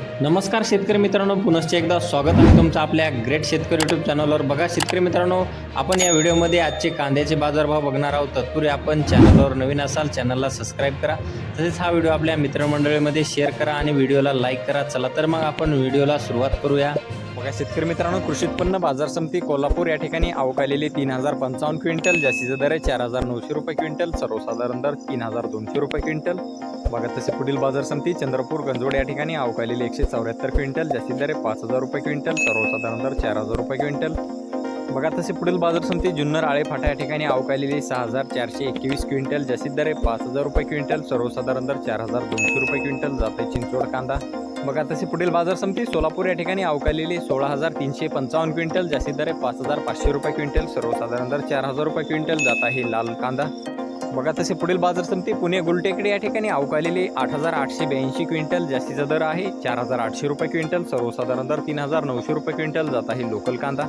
नमस्कार शेतकरी मित्रांनो पुनश्च एकदा स्वागत आहे तुमचं आपल्या ग्रेट शेतकरी यूट्यूब चॅनलवर बघा शेतकरी मित्रांनो आपण या व्हिडिओमध्ये आजचे कांद्याचे बाजारभाव बघणार आहोत. तत्पूर्वी आपण चॅनलवर नवीन असाल चॅनलला सबस्क्राईब करा. तसेच हा व्हिडिओ आपल्या मित्रमंडळीमध्ये शेअर करा आणि व्हिडिओला लाईक करा. चला तर मग आपण व्हिडिओला सुरुवात करूया. बघा शेतकरी मित्रांनो कृषी उत्पन्न बाजार समिती कोल्हापूर या ठिकाणी अवकालेली तीन हजार पंचावन्न क्विंटल जास्तीचा दर आहे चार हजार नऊशे रुपये क्विंटल सर्वसाधारण दर तीन हजार दोनशे रुपये क्विंटल. बघा तसे पुढील बाजार समिती चंद्रपूर गंजोड या ठिकाणी अवकालेली एकशे चौऱ्याहत्तर क्विंटल जास्तीत दर आहे पाच हजार रुपये क्विंटल सर्वसाधारण दर चार हजार रुपये क्विंटल. बघा तसे पुढील बाजार समिती जुन्नर आळे फाटा या ठिकाणी अवकालेली सहा हजार चारशे एकवीस क्विंटल जास्तीत दर आहे पाच हजार रुपये क्विंटल सर्वसाधारण दर चार हजार दोनशे रुपये क्विंटल जाते चिंचवड कांदा. बघा तसे पुढील बाजार समिती सोलापूर या ठिकाणी अवकालेली सोळा हजार तीनशे पंचावन्न क्विंटल जास्तीत दर आहे पाच हजार पाचशे रुपये क्विंटल सर्वसाधारण दर चार हजार रुपये क्विंटल जात आहे लाल कांदा. बघा तसे पुढील बाजार समिती पुणे गुलटेकडे या ठिकाणी अवकालेली आठ हजार आठशे ब्याऐंशी क्विंटल जास्तीचा दर आहे चार हजार आठशे रुपये क्विंटल सर्वसाधारण दर तीन हजार नऊशे रुपये क्विंटल जात आहे लोकल कांदा.